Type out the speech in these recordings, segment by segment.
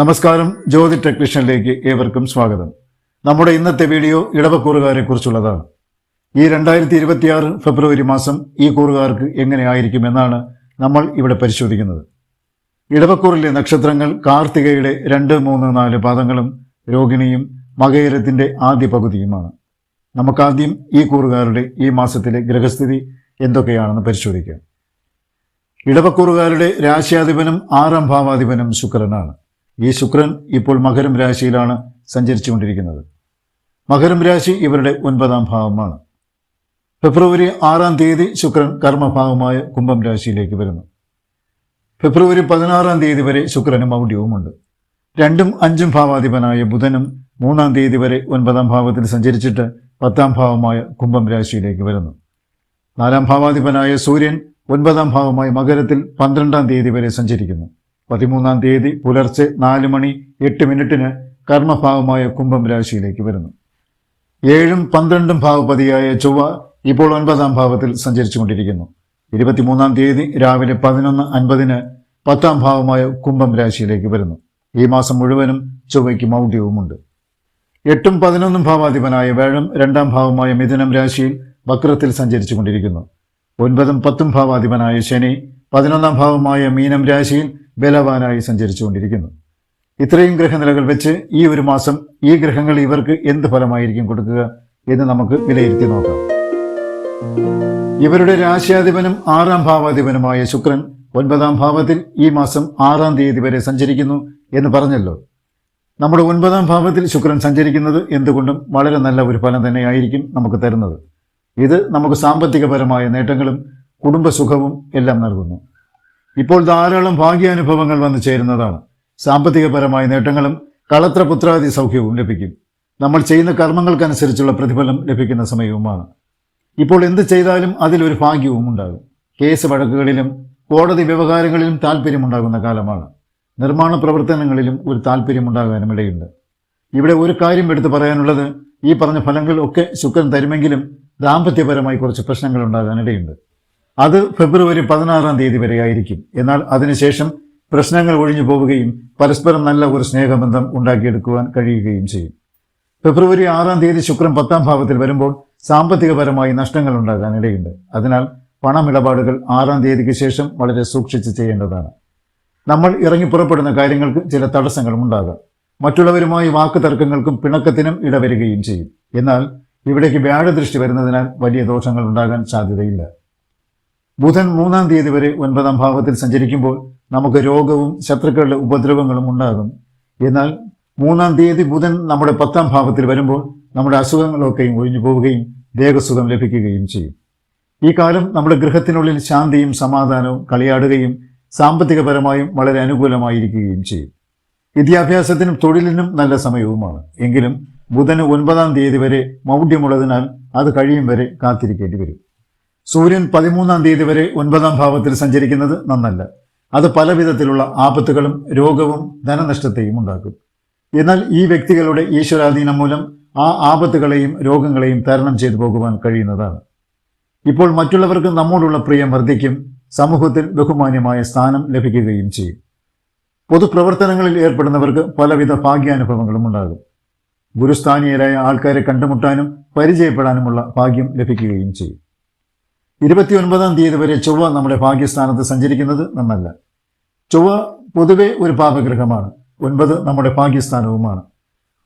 നമസ്കാരം. ജ്യോതി ടെക്നീഷ്യനിലേക്ക് ഏവർക്കും സ്വാഗതം. നമ്മുടെ ഇന്നത്തെ വീഡിയോ ഇടവക്കൂറുകാരെ കുറിച്ചുള്ളതാണ് ഈ രണ്ടായിരത്തി ഇരുപത്തിയാറ് ഫെബ്രുവരി മാസം ഈ കൂറുകാർക്ക് എങ്ങനെയായിരിക്കും എന്നാണ് നമ്മൾ ഇവിടെ പരിശോധിക്കുന്നത്. ഇടവക്കൂറിലെ നക്ഷത്രങ്ങൾ കാർത്തികയുടെ രണ്ട് മൂന്ന് നാല് പാദങ്ങളും രോഹിണിയും മകയിരത്തിന്റെ ആദ്യ പകുതിയുമാണ്. നമുക്കാദ്യം ഈ കൂറുകാരുടെ ഈ മാസത്തിലെ ഗ്രഹസ്ഥിതി എന്തൊക്കെയാണെന്ന് പരിശോധിക്കാം. ഇടവക്കൂറുകാരുടെ രാശിയാധിപനും ആറാം ഭാവാധിപനും ശുക്രനാണ്. ഈ ശുക്രൻ ഇപ്പോൾ മകരം രാശിയിലാണ് സഞ്ചരിച്ചുകൊണ്ടിരിക്കുന്നത്. മകരം രാശി ഇവരുടെ ഒൻപതാം ഭാവമാണ്. ഫെബ്രുവരി ആറാം തീയതി ശുക്രൻ കർമ്മഭാവമായ കുംഭം രാശിയിലേക്ക് വരുന്നു. ഫെബ്രുവരി പതിനാറാം തീയതി വരെ ശുക്രന് മൗഢ്യവുമുണ്ട് രണ്ടും അഞ്ചും ഭാവാധിപനായ ബുധനും മൂന്നാം തീയതി വരെ ഒൻപതാം ഭാവത്തിൽ സഞ്ചരിച്ചിട്ട് പത്താം ഭാവമായ കുംഭം രാശിയിലേക്ക് വരുന്നു. നാലാം ഭാവാധിപനായ സൂര്യൻ ഒൻപതാം ഭാവമായ മകരത്തിൽ പന്ത്രണ്ടാം തീയതി വരെ സഞ്ചരിക്കുന്നു. പതിമൂന്നാം തീയതി പുലർച്ചെ നാല് മണി എട്ട് മിനിറ്റിന് കർമ്മഭാവമായ കുംഭം രാശിയിലേക്ക് വരുന്നു. ഏഴും പന്ത്രണ്ടും ഭാവപതിയായ ചൊവ്വ ഇപ്പോൾ ഒൻപതാം ഭാവത്തിൽ സഞ്ചരിച്ചുകൊണ്ടിരിക്കുന്നു. ഇരുപത്തിമൂന്നാം തീയതി രാവിലെ പതിനൊന്ന് അൻപതിന് പത്താം ഭാവമായ കുംഭം രാശിയിലേക്ക് വരുന്നു. ഈ മാസം മുഴുവനും ചൊവ്വയ്ക്ക് മൗഢ്യവുമുണ്ട്. എട്ടും പതിനൊന്നും ഭാവാധിപനായ വേഴം രണ്ടാം ഭാവമായ മിഥുനം രാശിയിൽ വക്രത്തിൽ സഞ്ചരിച്ചു കൊണ്ടിരിക്കുന്നു ഒൻപതും പത്തും ഭാവാധിപനായ ശനി പതിനൊന്നാം ഭാവമായ മീനം രാശിയിൽ ബലവാനായി സഞ്ചരിച്ചുകൊണ്ടിരിക്കുന്നു. ഇത്രയും ഗ്രഹനിലകൾ വെച്ച് ഈ ഒരു മാസം ഈ ഗ്രഹങ്ങൾ ഇവർക്ക് എന്ത് ഫലമായിരിക്കും കൊടുക്കുക എന്ന് നമുക്ക് വിലയിരുത്തി നോക്കാം. ഇവരുടെ രാശിയാധിപനും ആറാം ഭാവാധിപനുമായ ശുക്രൻ ഒൻപതാം ഭാവത്തിൽ ഈ മാസം ആറാം തീയതി വരെ സഞ്ചരിക്കുന്നു എന്ന് പറഞ്ഞല്ലോ. നമ്മുടെ ഒൻപതാം ഭാവത്തിൽ ശുക്രൻ സഞ്ചരിക്കുന്നത് എന്തുകൊണ്ടും വളരെ നല്ല ഒരു ഫലം തന്നെയായിരിക്കും നമുക്ക് തരുന്നത്. ഇത് നമുക്ക് സാമ്പത്തികപരമായ നേട്ടങ്ങളും കുടുംബസുഖവും എല്ലാം നൽകുന്നു. ഇപ്പോൾ ധാരാളം ഭാഗ്യാനുഭവങ്ങൾ വന്നു ചേരുന്നതാണ്. സാമ്പത്തികപരമായ നേട്ടങ്ങളും കളത്രപുത്രാദി സൗഖ്യവും ലഭിക്കും. നമ്മൾ ചെയ്യുന്ന കർമ്മങ്ങൾക്കനുസരിച്ചുള്ള പ്രതിഫലം ലഭിക്കുന്ന സമയവുമാണ്. ഇപ്പോൾ എന്ത് ചെയ്താലും അതിലൊരു ഭാഗ്യവും ഉണ്ടാകും. കേസ് വഴക്കുകളിലും കോടതി വ്യവഹാരങ്ങളിലും താല്പര്യമുണ്ടാകുന്ന കാലമാണ്. നിർമ്മാണ പ്രവർത്തനങ്ങളിലും ഒരു താല്പര്യമുണ്ടാകാനും ഇടയുണ്ട് ഇവിടെ ഒരു കാര്യം എടുത്തു പറയാനുള്ളത് ഈ പറഞ്ഞ ഫലങ്ങൾ ഒക്കെ ശുക്രൻ തരുമെങ്കിലും ദാമ്പത്യപരമായി കുറച്ച് പ്രശ്നങ്ങൾ ഉണ്ടാകാൻ ഇടയുണ്ട് അത് ഫെബ്രുവരി പതിനാറാം തീയതി വരെയായിരിക്കും. എന്നാൽ അതിനുശേഷം പ്രശ്നങ്ങൾ ഒഴിഞ്ഞു പോവുകയും പരസ്പരം നല്ല ഒരു സ്നേഹബന്ധം ഉണ്ടാക്കിയെടുക്കുവാൻ കഴിയുകയും ചെയ്യും. ഫെബ്രുവരി ആറാം തീയതി ശുക്രൻ പത്താം ഭാവത്തിൽ വരുമ്പോൾ സാമ്പത്തികപരമായി നഷ്ടങ്ങൾ ഉണ്ടാകാൻ ഇടയുണ്ട്. അതിനാൽ പണമിടപാടുകൾ ആറാം തീയതിക്ക് ശേഷം വളരെ സൂക്ഷിച്ച് ചെയ്യേണ്ടതാണ്. നമ്മൾ ഇറങ്ങി പുറപ്പെടുന്ന കാര്യങ്ങൾക്ക് ചില തടസ്സങ്ങളും ഉണ്ടാകാം. മറ്റുള്ളവരുമായി വാക്ക് തർക്കങ്ങൾക്കും പിണക്കത്തിനും ഇടവരികയും ചെയ്യും. എന്നാൽ ഇവിടേക്ക് വ്യാഴദൃഷ്ടി വരുന്നതിനാൽ വലിയ ദോഷങ്ങൾ ഉണ്ടാകാൻ സാധ്യതയില്ല. ബുധൻ മൂന്നാം തീയതി വരെ ഒൻപതാം ഭാവത്തിൽ സഞ്ചരിക്കുമ്പോൾ നമുക്ക് രോഗവും ശത്രുക്കളുടെ ഉപദ്രവങ്ങളും ഉണ്ടാകും. എന്നാൽ മൂന്നാം തീയതി ബുധൻ നമ്മുടെ പത്താം ഭാവത്തിൽ വരുമ്പോൾ നമ്മുടെ അസുഖങ്ങളൊക്കെയും ഒഴിഞ്ഞു പോവുകയും ദേഹസുഖം ലഭിക്കുകയും ചെയ്യും. ഈ കാലം നമ്മുടെ ഗൃഹത്തിനുള്ളിൽ ശാന്തിയും സമാധാനവും കളിയാടുകയും സാമ്പത്തികപരമായും വളരെ അനുകൂലമായിരിക്കുകയും ചെയ്യും. വിദ്യാഭ്യാസത്തിനും തൊഴിലിനും നല്ല സമയവുമാണ്. എങ്കിലും ബുധന് ഒൻപതാം തീയതി വരെ മൗഢ്യമുള്ളതിനാൽ അത് കഴിയും വരെ കാത്തിരിക്കേണ്ടി വരും. സൂര്യൻ പതിമൂന്നാം തീയതി വരെ ഒൻപതാം ഭാവത്തിൽ സഞ്ചരിക്കുന്നത് നന്നല്ല. അത് പല വിധത്തിലുള്ള ആപത്തുകളും രോഗവും ധനനഷ്ടത്തെയും ഉണ്ടാക്കും. എന്നാൽ ഈ വ്യക്തികളുടെ ഈശ്വരാധീനം മൂലം ആ ആപത്തുകളെയും രോഗങ്ങളെയും തരണം ചെയ്തു പോകുവാൻ കഴിയുന്നതാണ്. ഇപ്പോൾ മറ്റുള്ളവർക്ക് നമ്മോടുള്ള പ്രിയം വർദ്ധിക്കും സമൂഹത്തിൽ ബഹുമാന്യമായ സ്ഥാനം ലഭിക്കുകയും ചെയ്യും. പൊതുപ്രവർത്തനങ്ങളിൽ ഏർപ്പെടുന്നവർക്ക് പലവിധ ഭാഗ്യാനുഭവങ്ങളും ഉണ്ടാകും. ഗുരുസ്ഥാനീയരായ ആൾക്കാരെ കണ്ടുമുട്ടാനും പരിചയപ്പെടാനുമുള്ള ഭാഗ്യം ലഭിക്കുകയും ചെയ്യും. ഇരുപത്തിയൊൻപതാം തീയതി വരെ ചൊവ്വ നമ്മുടെ ഭാഗ്യസ്ഥാനത്ത് സഞ്ചരിക്കുന്നത് നന്നല്ല. ചൊവ്വ പൊതുവെ ഒരു പാപഗ്രഹമാണ്. ഒൻപത് നമ്മുടെ ഭാഗ്യസ്ഥാനവുമാണ്.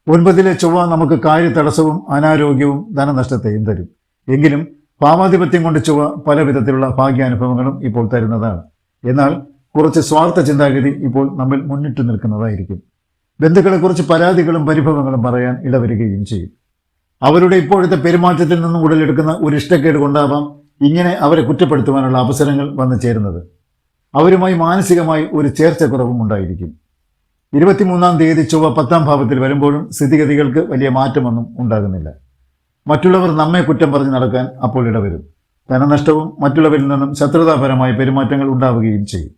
ഒൻപതിലെ ചൊവ്വ നമുക്ക് കാര്യതടസ്സവും അനാരോഗ്യവും ധനനഷ്ടത്തെയും തരും. എങ്കിലും പാമാധിപത്യം കൊണ്ട് ചൊവ്വ പല വിധത്തിലുള്ള ഭാഗ്യാനുഭവങ്ങളും ഇപ്പോൾ തരുന്നതാണ്. എന്നാൽ കുറച്ച് സ്വാർത്ഥ ചിന്താഗതി ഇപ്പോൾ നമ്മിൽ മുന്നിട്ട് നിൽക്കുന്നതായിരിക്കും. ബന്ധുക്കളെക്കുറിച്ച് പരാതികളും പരിഭവങ്ങളും പറയാൻ ഇടവരികയും ചെയ്യും. അവരുടെ ഇപ്പോഴത്തെ പെരുമാറ്റത്തിൽ നിന്നും ഉടലെടുക്കുന്ന ഒരു ഇഷ്ടക്കേട് കൊണ്ടാവാം ഇങ്ങനെ അവരെ കുറ്റപ്പെടുത്തുവാനുള്ള അവസരങ്ങൾ വന്നു ചേരുന്നത്. അവരുമായി മാനസികമായി ഒരു ചേർച്ചക്കുറവും ഉണ്ടായിരിക്കും. ഇരുപത്തിമൂന്നാം തീയതി ചൊവ്വ പത്താം ഭാവത്തിൽ വരുമ്പോഴും സ്ഥിതിഗതികൾക്ക് വലിയ മാറ്റമൊന്നും ഉണ്ടാകുന്നില്ല. മറ്റുള്ളവർ നമ്മെ കുറ്റം പറഞ്ഞ് നടക്കാൻ അപ്പോൾ ഇടവരും. ധനനഷ്ടവും മറ്റുള്ളവരിൽ നിന്നും ശത്രുതാപരമായ പെരുമാറ്റങ്ങൾ ഉണ്ടാവുകയും ചെയ്യും.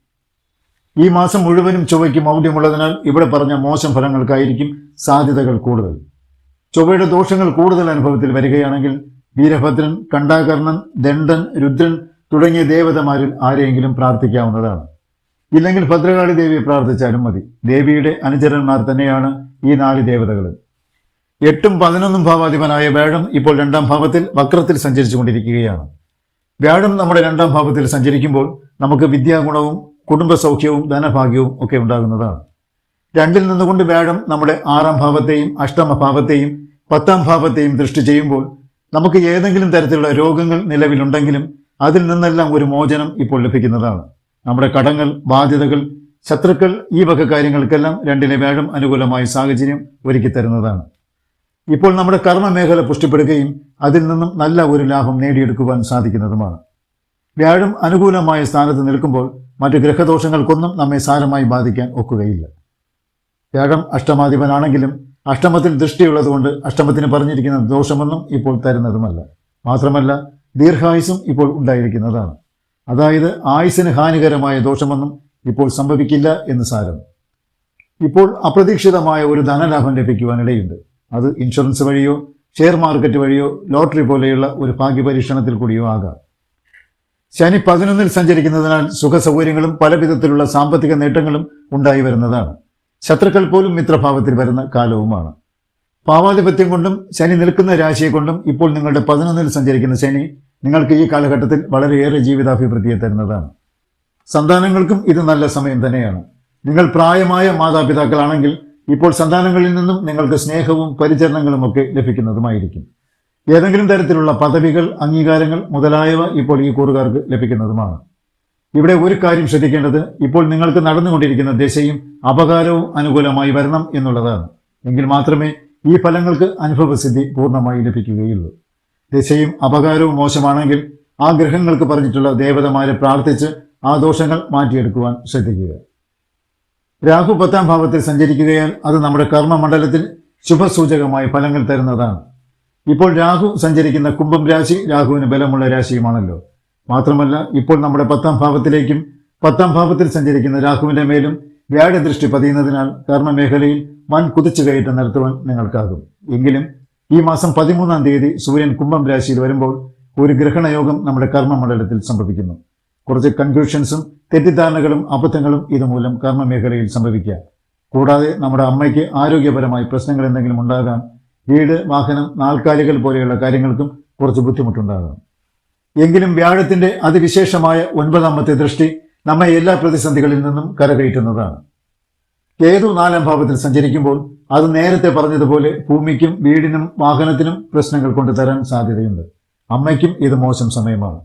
ഈ മാസം മുഴുവനും ചൊവ്വയ്ക്ക് മൗഢ്യമുള്ളതിനാൽ ഇവിടെ പറഞ്ഞ മോശം ഫലങ്ങൾക്കായിരിക്കും സാധ്യതകൾ കൂടുതൽ. ചൊവ്വയുടെ ദോഷങ്ങൾ കൂടുതൽ അനുഭവത്തിൽ വരികയാണെങ്കിൽ വീരഭദ്രൻ കണ്ടാകർണൻ ദണ്ഡൻ രുദ്രൻ തുടങ്ങിയ ദേവതമാരിൽ ആരെയെങ്കിലും പ്രാർത്ഥിക്കാവുന്നതാണ്. ഇല്ലെങ്കിൽ ഭദ്രകാളി ദേവിയെ പ്രാർത്ഥിച്ചാലും മതി. ദേവിയുടെ അനുചരന്മാർ തന്നെയാണ് ഈ നാല് ദേവതകൾ എട്ടും പതിനൊന്നും ഭാവാധിപനായ വേഴം ഇപ്പോൾ രണ്ടാം ഭാവത്തിൽ വക്രത്തിൽ സഞ്ചരിച്ചു കൊണ്ടിരിക്കുകയാണ് വ്യാഴം നമ്മുടെ രണ്ടാം ഭാവത്തിൽ സഞ്ചരിക്കുമ്പോൾ നമുക്ക് വിദ്യാഗുണവും കുടുംബ സൗഖ്യവും ധനഭാഗ്യവും ഒക്കെ ഉണ്ടാകുന്നതാണ്. രണ്ടിൽ നിന്നുകൊണ്ട് വ്യാഴം നമ്മുടെ ആറാം ഭാവത്തെയും അഷ്ടമ ഭാവത്തെയും പത്താം ഭാവത്തെയും ദൃഷ്ടി ചെയ്യുമ്പോൾ നമുക്ക് ഏതെങ്കിലും തരത്തിലുള്ള രോഗങ്ങൾ നിലവിലുണ്ടെങ്കിലും അതിൽ നിന്നെല്ലാം ഒരു മോചനം ഇപ്പോൾ ലഭിക്കുന്നതാണ്. നമ്മുടെ കടങ്ങൾ ബാധ്യതകൾ ശത്രുക്കൾ ഈ വക കാര്യങ്ങൾക്കെല്ലാം രണ്ടിലെ വേഴം അനുകൂലമായ സാഹചര്യം ഒരുക്കി തരുന്നതാണ്. ഇപ്പോൾ നമ്മുടെ കർമ്മ മേഖല പുഷ്ടിപ്പെടുകയും അതിൽ നിന്നും നല്ല ഒരു ലാഭം നേടിയെടുക്കുവാൻ സാധിക്കുന്നതുമാണ്. വ്യാഴം അനുകൂലമായ സ്ഥാനത്ത് നിൽക്കുമ്പോൾ മറ്റു ഗ്രഹദോഷങ്ങൾക്കൊന്നും നമ്മെ സാരമായി ബാധിക്കാൻ ഒക്കുകയില്ല. വ്യാഴം അഷ്ടമാധിപനാണെങ്കിലും അഷ്ടമത്തിൽ ദൃഷ്ടിയുള്ളതുകൊണ്ട് അഷ്ടമത്തിന് പറഞ്ഞിരിക്കുന്ന ദോഷമൊന്നും ഇപ്പോൾ തരുന്നതുമല്ല. മാത്രമല്ല ദീർഘായുസും ഇപ്പോൾ ഉണ്ടായിരിക്കുന്നതാണ്. അതായത് ആയുസിന് ഹാനികരമായ ദോഷമൊന്നും ഇപ്പോൾ സംഭവിക്കില്ല എന്ന് സാരം. ഇപ്പോൾ അപ്രതീക്ഷിതമായ ഒരു ധനലാഭം ലഭിക്കുവാനിടയുണ്ട്. അത് ഇൻഷുറൻസ് വഴിയോ ഷെയർ മാർക്കറ്റ് വഴിയോ ലോട്ടറി പോലെയുള്ള ഒരു ഭാഗ്യപരീക്ഷണത്തിൽ കൂടിയോ ആകാം. ശനി പതിനൊന്നിൽ സഞ്ചരിക്കുന്നതിനാൽ സുഖസൗകര്യങ്ങളും പല വിധത്തിലുള്ള സാമ്പത്തിക നേട്ടങ്ങളും ഉണ്ടായി വരുന്നതാണ്. ശത്രുക്കൾ പോലും മിത്രഭാവത്തിൽ വരുന്ന കാലവുമാണ്. പാവാധിപത്യം കൊണ്ടും ശനി നിൽക്കുന്ന രാശിയെ കൊണ്ടും ഇപ്പോൾ നിങ്ങളുടെ പതിനൊന്നിൽ സഞ്ചരിക്കുന്ന ശനി നിങ്ങൾക്ക് ഈ കാലഘട്ടത്തിൽ വളരെയേറെ ജീവിതാഭിവൃദ്ധിയെ തരുന്നതാണ്. സന്താനങ്ങൾക്കും ഇത് നല്ല സമയം തന്നെയാണ്. നിങ്ങൾ പ്രായമായ മാതാപിതാക്കളാണെങ്കിൽ ഇപ്പോൾ സന്താനങ്ങളിൽ നിന്നും നിങ്ങൾക്ക് സ്നേഹവും പരിചരണങ്ങളും ഒക്കെ ലഭിക്കുന്നതുമായിരിക്കും. ഏതെങ്കിലും തരത്തിലുള്ള പദവികൾ അംഗീകാരങ്ങൾ മുതലായവ ഇപ്പോൾ ഈ കൂറുകാർക്ക് ലഭിക്കുന്നതുമാണ്. ഇവിടെ ഒരു കാര്യം ശ്രദ്ധിക്കേണ്ടത് ഇപ്പോൾ നിങ്ങൾക്ക് നടന്നുകൊണ്ടിരിക്കുന്ന ദശയും അപകാരവും അനുകൂലമായി വരണം എന്നുള്ളതാണ്. എങ്കിൽ മാത്രമേ ഈ ഫലങ്ങൾക്ക് അനുഭവസിദ്ധി പൂർണമായി ലഭിക്കുകയുള്ളൂ. ദശയും അപകാരവും മോശമാണെങ്കിൽ ആ ഗ്രഹങ്ങൾക്ക് പറഞ്ഞിട്ടുള്ള ദേവതമാരെ പ്രാർത്ഥിച്ച് ആ ദോഷങ്ങൾ മാറ്റിയെടുക്കുവാൻ ശ്രദ്ധിക്കുക. രാഹു പത്താം ഭാവത്തിൽ സഞ്ചരിക്കുകയാൽ അത് നമ്മുടെ കർമ്മമണ്ഡലത്തിൽ ശുഭസൂചകമായ ഫലങ്ങൾ തരുന്നതാണ്. ഇപ്പോൾ രാഹു സഞ്ചരിക്കുന്ന കുംഭം രാശി രാഹുവിന് ബലമുള്ള രാശിയുമാണല്ലോ. മാത്രമല്ല ഇപ്പോൾ നമ്മുടെ പത്താം ഭാവത്തിലേക്കും പത്താം ഭാവത്തിൽ സഞ്ചരിക്കുന്ന രാഹുവിന്റെ മേലും വ്യാഴദൃഷ്ടി പതിയുന്നതിനാൽ കർമ്മമേഖലയിൽ വൻ കുതിച്ചുകയറ്റം നടത്തുവാൻ നിങ്ങൾക്കാകും. എങ്കിലും ഈ മാസം പതിമൂന്നാം തീയതി സൂര്യൻ കുംഭം രാശിയിൽ വരുമ്പോൾ ഒരു ഗ്രഹണയോഗം നമ്മുടെ കർമ്മമണ്ഡലത്തിൽ സംഭവിക്കുന്നു. കുറച്ച് കൺഫ്യൂഷൻസും തെറ്റിദ്ധാരണകളും അബദ്ധങ്ങളും ഇതുമൂലം കർമ്മമേഖലയിൽ സംഭവിക്കുക. കൂടാതെ നമ്മുടെ അമ്മയ്ക്ക് ആരോഗ്യപരമായി പ്രശ്നങ്ങൾ എന്തെങ്കിലും ഉണ്ടാകാം വീട് വാഹനം നാൽക്കാലികൾ പോലെയുള്ള കാര്യങ്ങൾക്കും കുറച്ച് ബുദ്ധിമുട്ടുണ്ടാകാം. എങ്കിലും വ്യാഴത്തിന്റെ അതിവിശേഷമായ ഒൻപതാമത്തെ ദൃഷ്ടി നമ്മെ എല്ലാ പ്രതിസന്ധികളിൽ നിന്നും കരകയറ്റുന്നതാണ്. കേതു നാലാം ഭാവത്തിൽ സഞ്ചരിക്കുമ്പോൾ അത് നേരത്തെ പറഞ്ഞതുപോലെ ഭൂമിക്കും വീടിനും വാഹനത്തിനും പ്രശ്നങ്ങൾ കൊണ്ടുതരാൻ സാധ്യതയുണ്ട്. അമ്മയ്ക്കും ഇത് മോശം സമയമാണ്.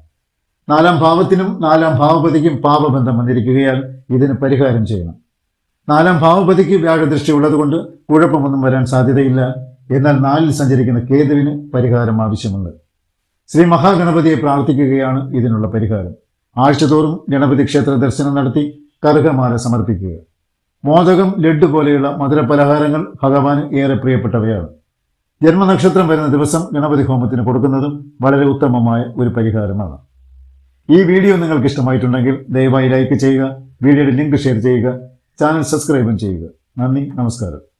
നാലാം ഭാവത്തിനും നാലാം ഭാവപതിക്കും പാപബന്ധം വന്നിരിക്കുകയാൽ ഇതിന് പരിഹാരം ചെയ്യണം. നാലാം ഭാവപതിക്ക് വ്യാഴദൃഷ്ടി ഉള്ളതുകൊണ്ട് കുഴപ്പമൊന്നും വരാൻ സാധ്യതയില്ല. എന്നാൽ നാലിൽ സഞ്ചരിക്കുന്ന കേതുവിന് പരിഹാരം ആവശ്യമുണ്ട്. ശ്രീ മഹാഗണപതിയെ പ്രാർത്ഥിക്കുകയാണ് ഇതിനുള്ള പരിഹാരം. ആഴ്ചതോറും ഗണപതി ക്ഷേത്ര ദർശനം നടത്തി കറുകമാല സമർപ്പിക്കുക. മോദകം ലഡ്ഡു പോലെയുള്ള മധുരപലഹാരങ്ങൾ ഭഗവാന് ഏറെ പ്രിയപ്പെട്ടവയാണ്. ജന്മനക്ഷത്രം വരുന്ന ദിവസം ഗണപതി ഹോമത്തിന് കൊടുക്കുന്നതും വളരെ ഉത്തമമായ ഒരു പരിഹാരമാണ്. ഈ വീഡിയോ നിങ്ങൾക്ക് ഇഷ്ടമായിട്ടുണ്ടെങ്കിൽ ദയവായി ലൈക്ക് ചെയ്യുക വീഡിയോയുടെ ലിങ്ക് ഷെയർ ചെയ്യുക ചാനൽ സബ്സ്ക്രൈബും ചെയ്യുക. നന്ദി നമസ്കാരം.